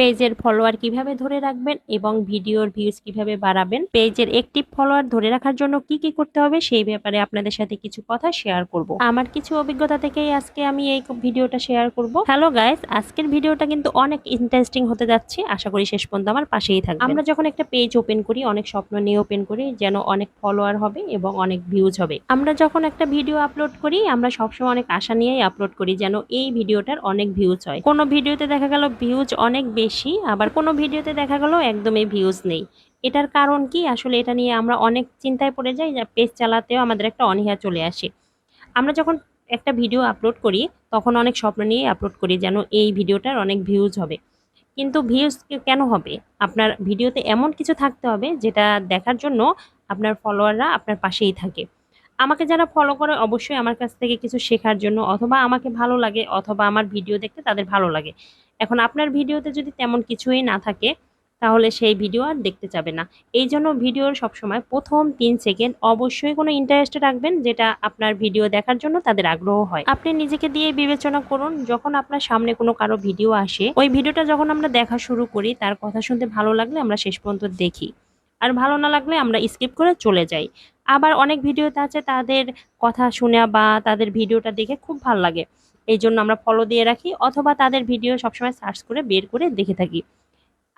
পেজের ফলোয়ার কীভাবে ধরে রাখবেন এবং ভিডিওর ভিউজ কীভাবে বাড়াবেন? পেজের একটিভ ফলোয়ার ধরে রাখার জন্য কি কি করতে হবে সেই ব্যাপারে আপনাদের সাথে কিছু কথা শেয়ার করব। আমার কিছু অভিজ্ঞতা থেকেই আজকে আমি এই ভিডিওটা শেয়ার করব। হ্যালো গাইস আজকের ভিডিওটা কিন্তু অনেক ইন্টারেস্টিং হতে যাচ্ছে। আশা করি শেষ পর্যন্ত আমার পাশেই থাকবে আমরা যখন একটা পেজ ওপেন করি, অনেক স্বপ্ন নিয়ে ওপেন করি, যেন অনেক ফলোয়ার হবে এবং অনেক ভিউজ হবে। আমরা যখন একটা ভিডিও আপলোড করি, আমরা সবসময় অনেক আশা নিয়েই আপলোড করি যেন এই ভিডিওটার অনেক ভিউজ হয়। কোনো ভিডিওতে দেখা গেল ভিউজ অনেক বেশি আবার কোনো ভিডিওতে দেখা গেল একদমই ভিউজ নেই। এটার কারণ কি? আসলে এটা নিয়ে আমরা অনেক চিন্তায় পড়ে যাই, যা পেজ চালাতেও আমাদের একটা অনীহা চলে আসে। আমরা যখন একটা ভিডিও আপলোড করি, তখন অনেক স্বপ্ন নিয়ে আপলোড করি যেন এই ভিডিওটার অনেক ভিউজ হবে। কিন্তু ভিউজ কেন হবে? আপনার ভিডিওতে এমন কিছু থাকতে হবে, যেটা দেখার জন্য আপনার ফলোয়াররা আপনার পাশেই থাকে। আমাকে যারা ফলো করে, অবশ্যই আমার কাছ থেকে কিছু শেখার জন্য, অথবা আমাকে ভালো লাগে, অথবা আমার ভিডিও দেখতে তাদের ভালো লাগে। এখন আপনার ভিডিওতে যদি তেমন কিছুই না থাকে, তাহলে সেই ভিডিও আর দেখতে যাবে না। এই জন্য ভিডিওর সবসময় প্রথম তিন সেকেন্ড অবশ্যই কোনো ইন্টারেস্টে রাখবেন, যেটা আপনার ভিডিও দেখার জন্য তাদের আগ্রহ হয়। আপনি নিজেকে দিয়ে বিবেচনা করুন, যখন আপনার সামনে কোনো কারও ভিডিও আসে, ওই ভিডিওটা যখন আমরা দেখা শুরু করি, তার কথা শুনতে ভালো লাগলে আমরা শেষ পর্যন্ত দেখি। আর ভালো না লাগলে আমরা স্কিপ করে চলে যাই। আবার অনেক ভিডিওতে আছে তাদের কথা শুনে বা তাদের ভিডিওটা দেখে খুব ভালো লাগে। এই জন্য আমরা ফলো দিয়ে রাখি অথবা তাদের ভিডিও সবসময় সার্চ করে বের করে দেখে থাকি।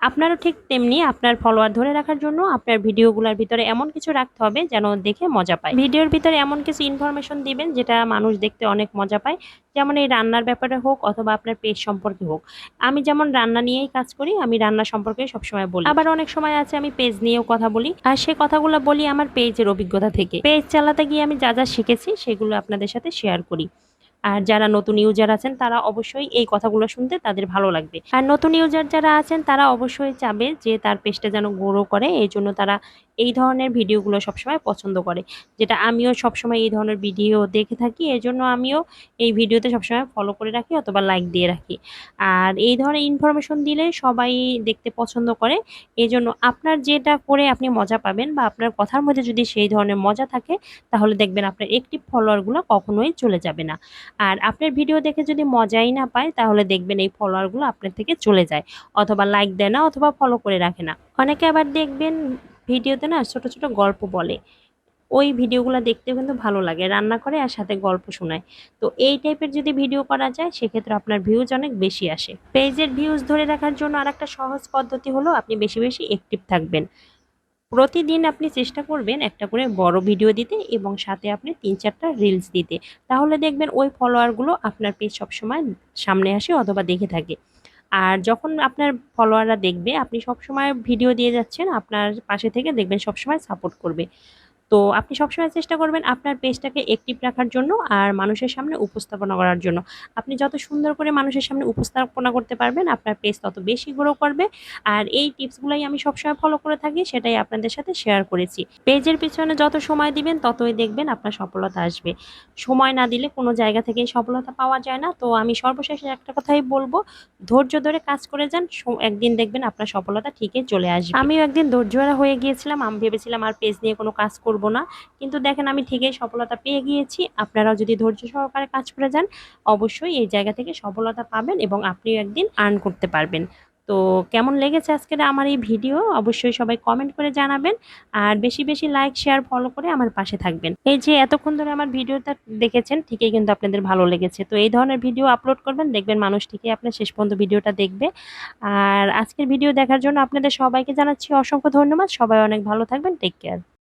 আপনারও ঠিক তেমনি আপনার ফলোয়ার ধরে রাখার জন্য আপনার ভিডিওগুলোর ভিতরে এমন কিছু রাখতে হবে যেন দেখে মজা পায়। ভিডিওর ভিতরে এমন কিছু ইনফরমেশন দিবেন যেটা মানুষ দেখতে অনেক মজা পায়। যেমন এই রান্নার ব্যাপারে হোক অথবা আপনার পেজ সম্পর্কে হোক। আমি যেমন রান্না নিয়েই কাজ করি, আমি রান্না সম্পর্কে সবসময় বলি। আবার অনেক সময় আছে আমি পেজ নিয়েও কথা বলি। আর সে কথাগুলো বলি আমার পেজের অভিজ্ঞতা থেকে। পেজ চালাতে গিয়ে আমি যা যা শিখেছি সেগুলো আপনাদের সাথে শেয়ার করি। আর যারা নতুন ইউজার আছেন, তারা অবশ্যই এই কথাগুলো শুনতে তাদের ভালো লাগবে। আর নতুন ইউজার যারা আছেন, তারা অবশ্যই চাবে যে তার পেজটা যেন গ্রো করে, এই জন্য তারা এই ধরনের ভিডিওগুলো সবসময় পছন্দ করে। যেটা আমিও সবসময় এই ধরনের ভিডিও দেখে থাকি এই জন্য আমিও এই ভিডিওতে সবসময় ফলো করে রাখি অথবা লাইক দিয়ে রাখি। আর এই ধরনের ইনফরমেশন দিলে সবাই দেখতে পছন্দ করে এই জন্য আপনার যেটা করে আপনি মজা পাবেন বা আপনার কথার মধ্যে যদি সেই ধরনের মজা থাকে, তাহলে দেখবেন আপনার একটি ফলোয়ারগুলো কখনোই চলে যাবে না। আর আপনার ভিডিও দেখে যদি মজাই না পায়, তাহলে দেখবেন এই ফলোয়ারগুলো আপনার থেকে চলে যায়, অথবা লাইক দেয় না, অথবা ফলো করে রাখে না। অনেকে আবার দেখবেন ভিডিওতে না ছোট ছোট গল্প বলে। ওই ভিডিওগুলো দেখতেও কিন্তু ভালো লাগে, রান্না করে আর সাথে গল্প শোনায়। তো এই টাইপের যদি ভিডিও করা যায়, সেক্ষেত্রে আপনার ভিউজ অনেক বেশি আসে। পেজের ভিউজ ধরে রাখার জন্য আর একটা সহজ পদ্ধতি হলো, আপনি বেশি বেশি অ্যাক্টিভ থাকবেন। প্রতিদিন আপনি চেষ্টা করবেন একটা করে বড় ভিডিও দিতে এবং সাথে আপনি তিন চারটা রিলস দিতে। তাহলে দেখবেন ওই ফলোয়ারগুলো আপনার পেজ সবসময় সামনে আসে অথবা দেখে থাকে। আর যখন আপনার ফলোয়াররা দেখবে, আপনি সবসময় ভিডিও দিয়ে যাচ্ছেন, আপনার পাশে থেকে দেখবেন সবসময় সাপোর্ট করবে। তো আপনি সবসময় চেষ্টা করবেন আপনার পেজটাকে অ্যাক্টিভ রাখার জন্য আর মানুষের সামনে উপস্থাপনা করার জন্য। আপনি যত সুন্দর করে মানুষের সামনে উপস্থাপনা করতে পারবেন, আপনার পেজ তত বেশি গ্রো করবে। আর এই টিপসগুলাই আমি সবসময় ফলো করে থাকি, সেটাই আপনাদের সাথে শেয়ার করেছি। পেজের পিছনে যত সময় দিবেন, ততই দেখবেন আপনার সফলতা আসবে। সময় না দিলে কোনো জায়গা থেকেই সফলতা পাওয়া যায় না। তো আমি সর্বশেষে একটা কথাই বলব, ধৈর্য ধরে কাজ করে যান একদিন দেখবেন আপনার সফলতা ঠিকই চলে আসবে। আমিও একদিন ধৈর্যহারা হয়ে গিয়েছিলাম, আমি ভেবেছিলাম আর পেজ নিয়ে কোনো কাজ করব না। কিন্তু দেখেন আমি ঠিকই সফলতা পেয়ে গিয়েছি। আপনারাও যদি ধৈর্য সহকারে কাজ করে যান, অবশ্যই এই জায়গা থেকে সফলতা পাবেন এবং আপনিও একদিন আর্ন করতে পারবেন। তো কেমন লেগেছে আজকের আমার এই ভিডিও? অবশ্যই সবাই কমেন্ট করে জানাবেন আর বেশি বেশি লাইক শেয়ার ফলো করে আমার পাশে থাকবেন। এই যে এতক্ষণ ধরে আমার ভিডিওটা দেখেছেন, ঠিকই কিন্তু আপনাদের ভালো লেগেছে। তো এই ধরনের ভিডিও আপলোড করবেন, দেখবেন মানুষ ঠিকই আপনার শেষ পর্যন্ত ভিডিওটা দেখবে। আর আজকের ভিডিও দেখার জন্য আপনাদের সবাইকে জানাচ্ছি অসংখ্য ধন্যবাদ। সবাই অনেক ভালো থাকবেন। Take care